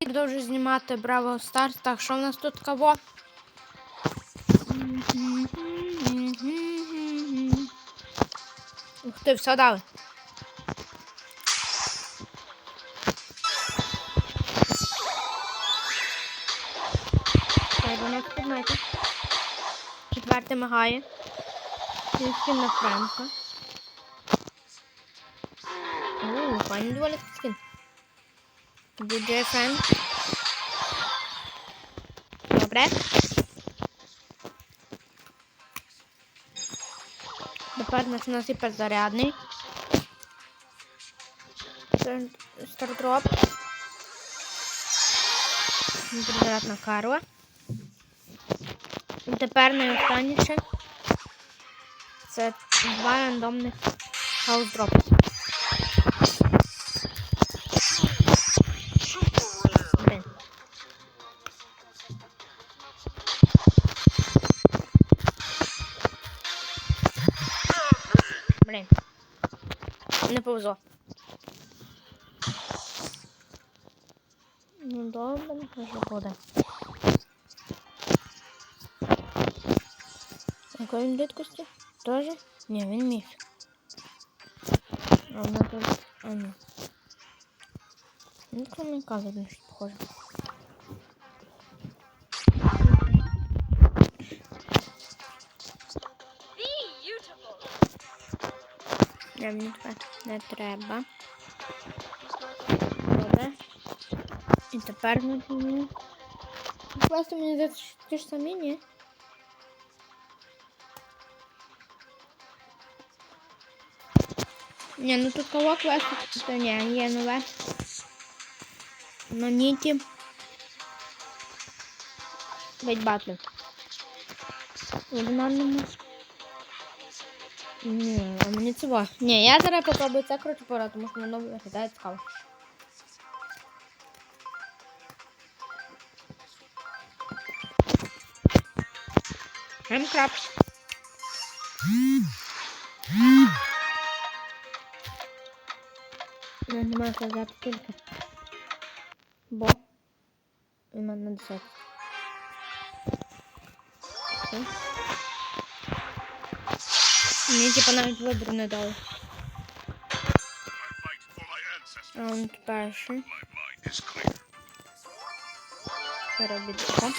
Продовжую знімати Браво Старс. Так, що в нас тут кого? Ух ти, все дали. Вона мигає. Скін на Френка. Ууу, файний доволі скін. Діджей Френк. Добре. Тепер нас у нас гіперзарядний. Стар- Стардроп. Гіперзарядна Карла. І тепер найостанніше. Це два рандомних хаусдропи. Не повезло. Ну добре, нехай буде. Якої він рідкості? Тоже? Ні, він міф. А вона тут. А ні. Ну, кроме каза, значит, похоже. Не, мені тепер не треба. Добре. І тепер ми будемо. Просто мені здається, що ті ж самі, ні? Ні, ну тут кого квест, то ні, є нове. Ну, ніті. Вейт батли. В одному. Ні, а мені цього. Ні, я зараз попробую це коротше пора, тому що воно виглядає цікаво. Гемкрафт. Ну, немає казати тільки. Бо. І мене 10. Окей. Мені типа навіть вибору не дали. Раунд перший. Перебідка.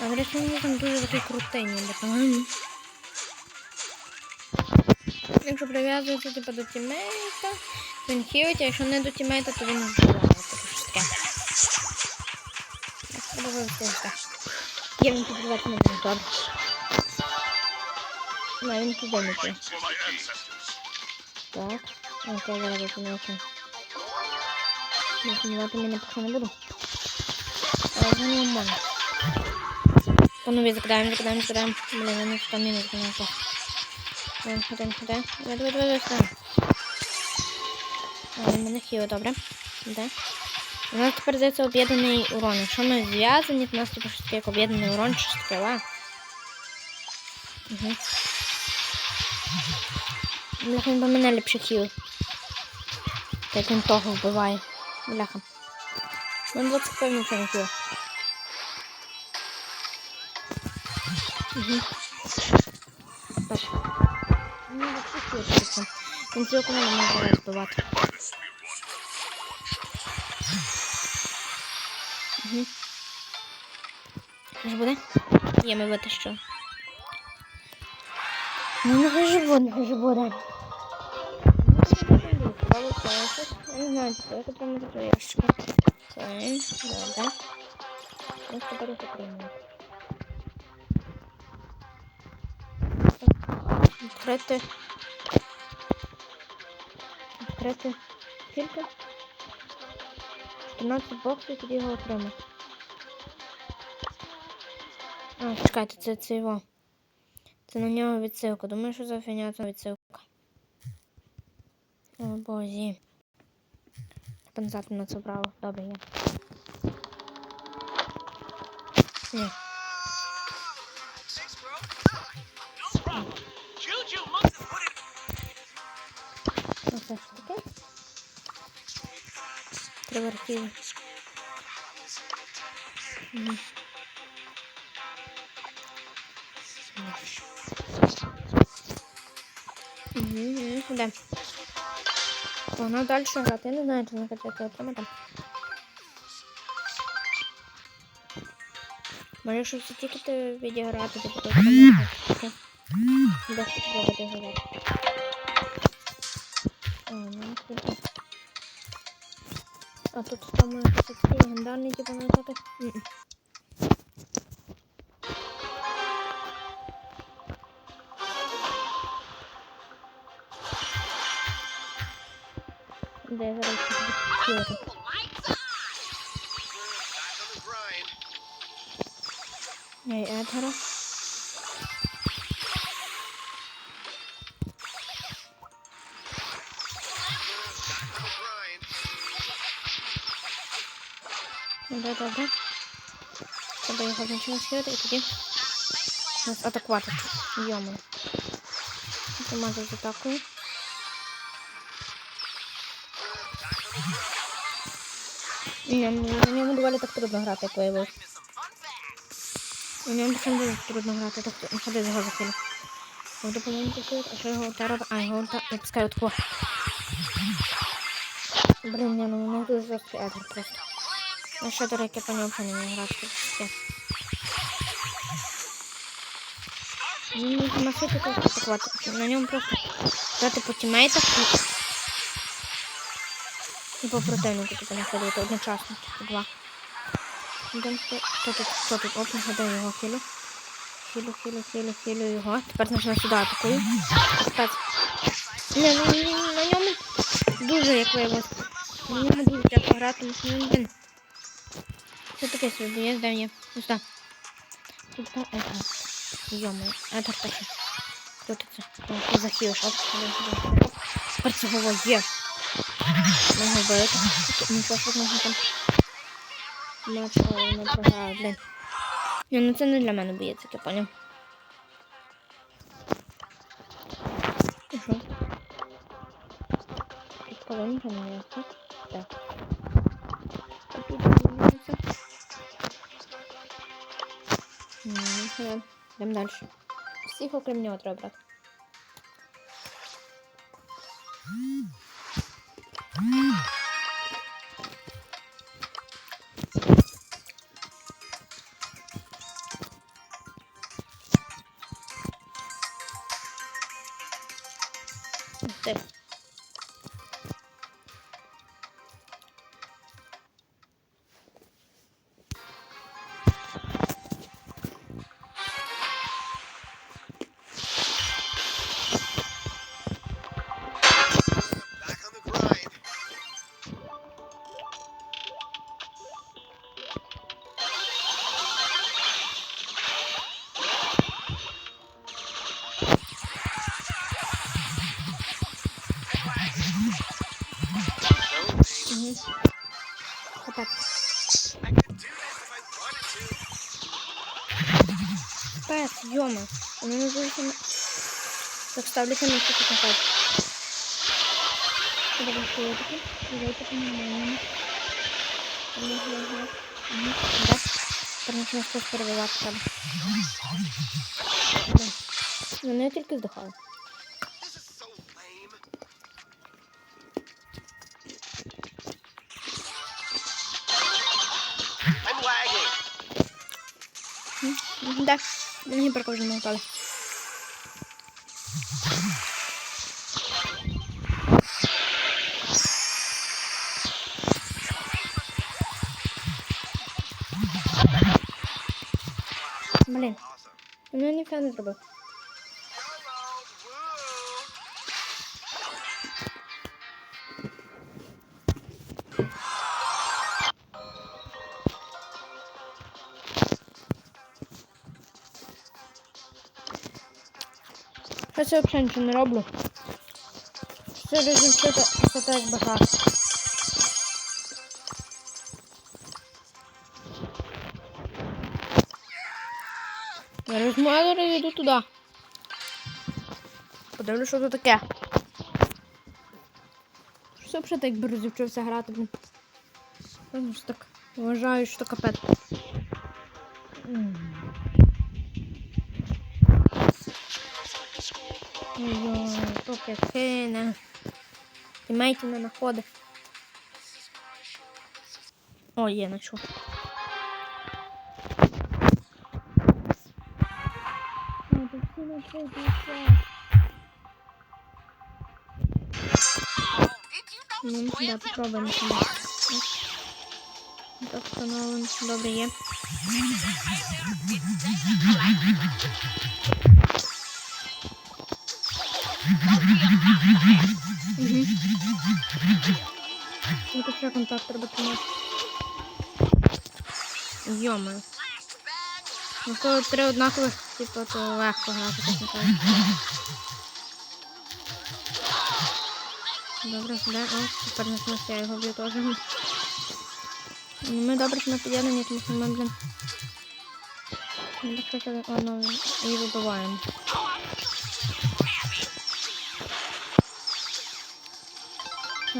А врешті він там дуже такий крутий, ніби. Якщо прив'язується типу, до тімейта, то він хілить, а якщо не до тімейта, то він вбиває. Так, треба. Я не буду, добре. Ну, він туди не. Так, окей, зараз виконується. Виконувати мене поки не буду. Але вже не можна. По нові закидаємо, закидаємо, закидаємо. Блин, я не стаміну виконувати. Ходим, ходим, ходим. Давай, давай, давай, давай. Він мене хіло, добре. Де? У нас тепер здається об'єднаний урон. Якщо ми зв'язані, то у нас типу щось таке як об'єднаний урон, щось таке, ла. Угу. Бляха, він по мене ліпше хіл. Так він того вбиває. Бляха. Він 25 нічого не хіл. Угу. Так. Ну, вообще хіл. Він цілком не може збивати. Угу. Ж буде? Є, ми витащили. Ну, нехай же буде, нехай же буде. Я не знаю. Добре. Ось тепер їх отримую. Відкрити. Відкрити. Скільки? 14 боксів, тоді його отримати. А, чекайте, це, це його. Це на нього відсилка. Думаю, що за фігня це відсилка. О, бозі. Пензати на це право. Добре, є. Ні. Juju must have put it Ось Це що таке? Треба архіви. Мгм. Мгм, Да. Далі грати. Я не знаю, чи накачати отримати. Може, якщо всі тільки відіграти, то потім де хто буде грати. А, ну, круто. А тут там може такий легендарний, типу, назвати? Добре, добре. Треба його значно схилити і тоді нас атакувати. Йому. Тримати з атакою. Ні, на ньому доволі так трудно грати, як виявилось. У ньому причому дуже трудно грати, тобто не ходи його захилю. Буду посилити, а що його робить? А, його не пускає от кого. Блін, ні, ну мене дуже жорсткий едгар просто. Ну що, до речі, по ньому не грати. Ну, не машити так атакувати. На ньому просто дати по тімейтах і... І по противнику не ходити одночасно, типу два. Сюди. Хто тут? Хто тут? Оп, нагадаю його хілю. Хілю, хілю, хілю, хілю його. Тепер почну сюди атакую. Спец. Ні, ну, на ньому дуже як виявилось. На ньому дуже тяжко грати, тому що він один. Що таке сюди є, де є? Ось так. Тут там Едгар. Йомо, Едгар такий. Хто ти це? Ти захилиш, оп, сюди, сюди. Оп. Тепер цього є. Можна вбити. Нічого страшного там. Але не програю, блін. Ні, ну це не для мене боється, я поняв. Що? Тут повинен помінятися. Так. Йдемо далі. Всіх окрім брати. To. Пес, йома. Воно не зовсім... Так ставлюся на цю купати. Треба ходити. Давайте поміняємо. Угу. Да. Тепер щось перевивати треба. Да. Ну, не тільки здихаю. Да. Мені про кожен мотали. Блін, у меня ніфіга не зробив. Щось я взагалі нічого не роблю. Все результати висота як багато. Я розмовляю, йду туди. Подивлюсь, що це таке. Б ще так би розівчився грати, блін. Тому що так вважаю, що капець. М. Ой-ой, поки кине. Тімейти не знаходить. О, є, знайшов. Ну, на. Ну, да, попробуємо. Так, встановлено. Добре, є. Угу. Тут ще контакт треба. Йома. Ну, коли три однакових, типу, то легко грати, так не кажу. Добре, де? О, тепер на смерті я його б'ю теж. Ну, Ми добре що ми під'єднані, тому що ми, блін. Ну, так що одно і вибиваємо.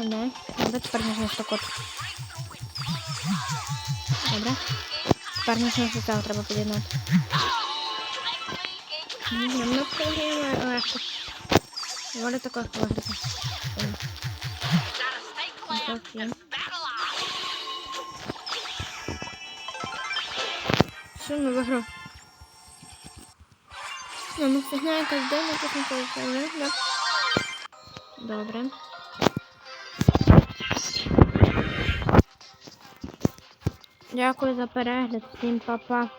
Добре. Добре, тепер можна ось так от. Добре. Тепер можна цього треба під'єднати. Ну, ну, це легко. Так, є. and battle on. Виграв? Ну, ну фігня якась дивна, тут не але, да. Добре. Дякую за перегляд, всім па-па.